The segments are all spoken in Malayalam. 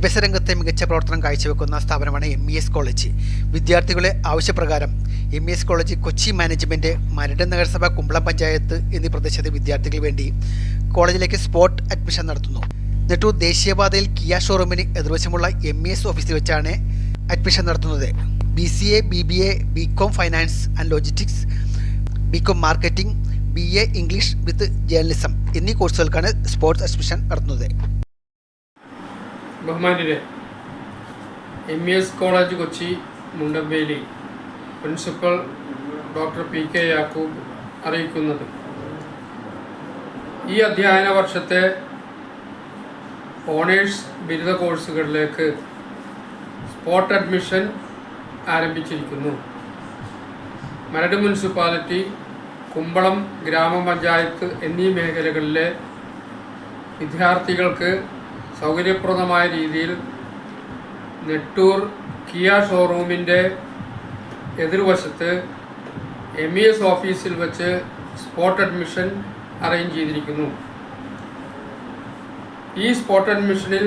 വിദ്യാഭ്യാസ രംഗത്തെ മികച്ച പ്രവർത്തനം കാഴ്ചവെക്കുന്ന സ്ഥാപനമാണ് എം ഇ എസ് കോളേജ് വിദ്യാർത്ഥികളെ ആവശ്യപ്രകാരം M E S college Kochi management Maradu നഗരസഭ കുമ്പളം പഞ്ചായത്ത് എന്നീ പ്രദേശത്തെ വിദ്യാർത്ഥികൾക്ക് വേണ്ടി കോളേജിലേക്ക് സ്പോട്ട് അഡ്മിഷൻ നടത്തുന്നു. നെട്ടൂർ ദേശീയപാതയിൽ കിയ ഷോറൂമിന് എതിർവശമുള്ള എം ഇ എസ് ഓഫീസിൽ വെച്ചാണ് അഡ്മിഷൻ നടത്തുന്നത്. B C A B B A B com finance and logistics B com marketing B A English with journalism എന്നീ കോഴ്സുകൾക്കാണ് സ്പോർട്സ് അഡ്മിഷൻ നടത്തുന്നത്. ബഹുമാന്യരെ M E S college Kochi Mundampeli. Principal doctor P K Yakub അറിയിക്കുന്നത്. ഈ അധ്യയന വർഷത്തെ ഓണേഴ്സ് ബിരുദ കോഴ്സുകളിലേക്ക് സ്പോട്ട് അഡ്മിഷൻ ആരംഭിച്ചിരിക്കുന്നു. മരട് മുനിസിപ്പാലിറ്റി കുമ്പളം ഗ്രാമപഞ്ചായത്ത് എന്നീ മേഖലകളിലെ വിദ്യാർത്ഥികൾക്ക് സൗകര്യപ്രദമായ രീതിയിൽ നെട്ടൂർ കിയ ഷോറൂമിന്റെ എതിർവശത്ത് എം ഇ എസ് ഓഫീസിൽ വെച്ച് സ്പോട്ട് അഡ്മിഷൻ അറേഞ്ച് ചെയ്തിരിക്കുന്നു. ഈ സ്പോട്ട് അഡ്മിഷനിൽ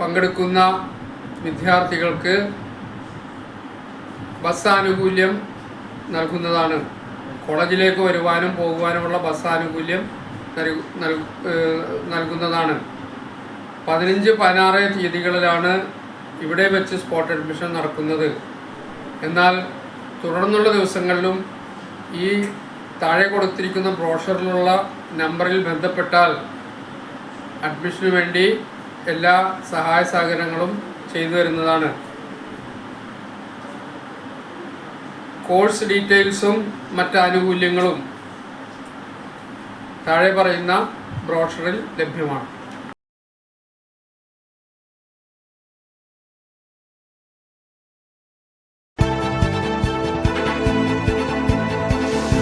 പങ്കെടുക്കുന്ന വിദ്യാർത്ഥികൾക്ക് ബസ് ആനുകൂല്യം നൽകുന്നതാണ്. കോളേജിലേക്ക് വരുവാനും പോകുവാനുമുള്ള ബസ് ആനുകൂല്യം നൽകുന്നതാണ്. പതിനഞ്ച് പതിനാറ് തീയതികളിലാണ് ഇവിടെ വെച്ച് സ്പോട്ട് അഡ്മിഷൻ നടക്കുന്നത്. എന്നാൽ തുടർന്നുള്ള ദിവസങ്ങളിലും ഈ താഴെ കൊടുത്തിരിക്കുന്ന ബ്രോഷറിലുള്ള നമ്പറിൽ ബന്ധപ്പെട്ടാൽ അഡ്മിഷന് വേണ്ടി എല്ലാ സഹായ സഹകരണങ്ങളും ചെയ്തു വരുന്നതാണ് കോഴ്സ് ഡീറ്റെയിൽസും മറ്റ് ആനുകൂല്യങ്ങളും താഴെ പറയുന്ന ബ്രോഷറിൽ ലഭ്യമാണ്.